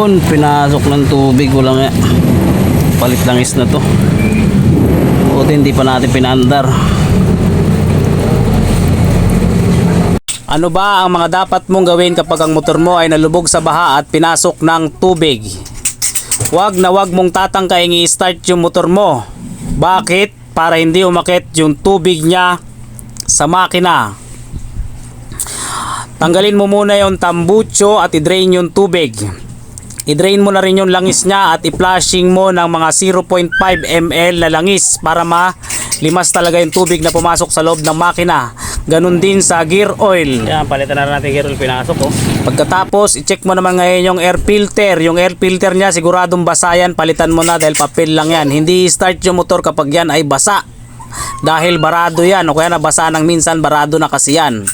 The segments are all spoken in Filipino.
Yun, pinasok ng tubig. Walang eh. Palit lang is na to. Buti hindi pa natin pinaandar. Ano ba ang mga dapat mong gawin kapag ang motor mo ay nalubog sa baha at pinasok ng tubig? Huwag na huwag mong tatangkaing i-start yung motor mo. Bakit? Para hindi umakit yung tubig niya sa makina. Tanggalin mo muna yung tambucho at i-drain yung tubig. I-drain mo na rin yung langis niya at i-flushing mo ng mga 0.5 ml na langis para ma-limas talaga yung tubig na pumasok sa loob ng makina. Ganon din sa gear oil. Yan, palitan na natin gear oil pinasok oh. Pagkatapos, i-check mo naman ngayon yung air filter. Yung air filter niya siguradong basa yan. Palitan mo na dahil papel lang yan. Hindi start yung motor kapag yan ay basa. Dahil barado yan o kaya nabasa ng minsan barado na kasi yan.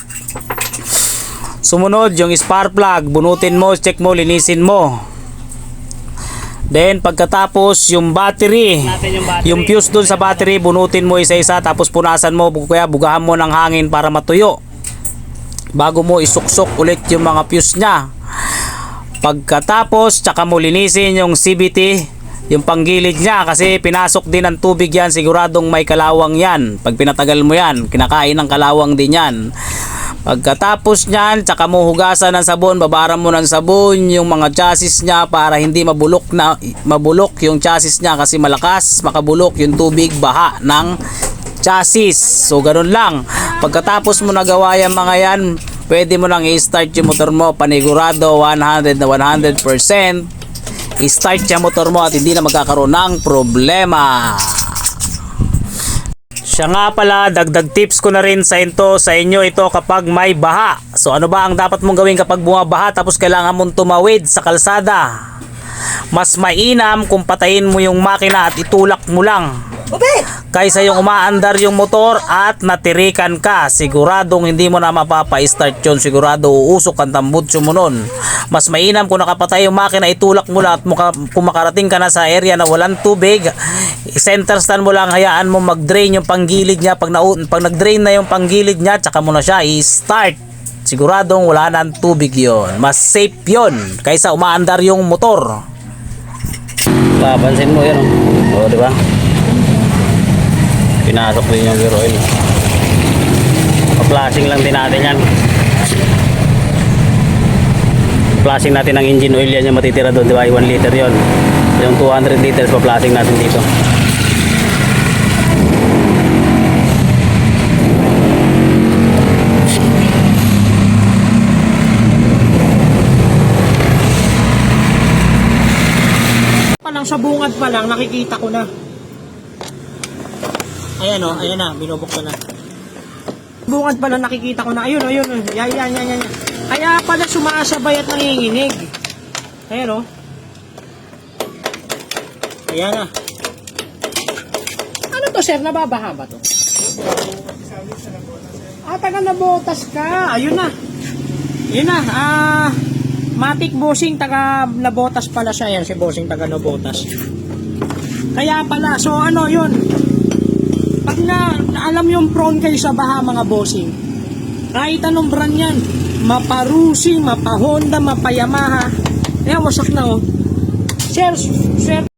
Sumunod, yung spark plug, bunutin mo, check mo, linisin mo. Then pagkatapos yung battery, yung fuse dun sa battery, bunutin mo isa-isa tapos punasan mo kaya bugahan mo ng hangin para matuyo. Bago mo isuksok ulit yung mga fuse niya. Pagkatapos, tsaka mo linisin yung CVT, yung panggilid niya kasi pinasok din ng tubig yan, siguradong may kalawang yan. Pag pinatagal mo yan, kinakain ng kalawang din yan. Pagkatapos niyan, tsaka mo hugasan ng sabon, babaran mo ng sabon yung mga chassis niya para hindi mabulok na mabulok yung chassis niya kasi malakas makabulok yung tubig baha ng chassis. So ganun lang. Pagkatapos mo nagawa yung mga yan, pwede mo nang i-start yung motor mo panigurado 100 na 100%. I-start yung motor mo at hindi na magkakaroon ng problema. Siya nga pala, dagdag tips ko na rin sa ito, sa inyo ito kapag may baha. So ano ba ang dapat mong gawin kapag bumabaha tapos kailangan mong tumawid sa kalsada? Mas mainam kung patayin mo yung makina at itulak mo lang. Kaysa yung umaandar yung motor at natirikan ka, siguradong hindi mo na mapapa-start yun. Sigurado uusok ang tambutso mo nun. Mas mainam kung nakapatay yung makina, itulak mo lang at muka, kung makarating ka na sa area na walang tubig, center stand mo lang, hayaan mo mag-drain yung panggilid niya. Pag, na, pag nag-drain na yung panggilid niya, tsaka mo na siya i-start. Siguradong wala ang tubig yon. Mas safe yon kaysa umaandar yung motor. Papansin mo yan, oh. O, di ba? Pinasok din yung gear oil. Pa-flashing lang din natin yan. Flashing natin ang engine oil yan yung matitira doon, di ba? 1 liter yon. Yung 200 liters pa-flashing natin dito. Sa bungad pa lang nakikita ko na. Ayan o, ayan na, binubuksan na. Bungad pa lang nakikita ko na. Ayun o, ayun o. Yan, yan, yan, yan. Kaya pala sumasabay at nanginginig. Ayan o. Ayan na. Ano to sir? Nababaha ba to? Ah, taga nabotas ka. Ayun na. Yun na. Ah, Matik Bossing taga Nabotas pala siya yan si Bossing taga Nabotas. Kaya pala, so ano yun? Pag na, alam yung prone kayo sa baha mga bossing, kahit anong brand yan, maparusi, mapa Honda, mapa Yamaha, eh wasak na oh. Sir, sir,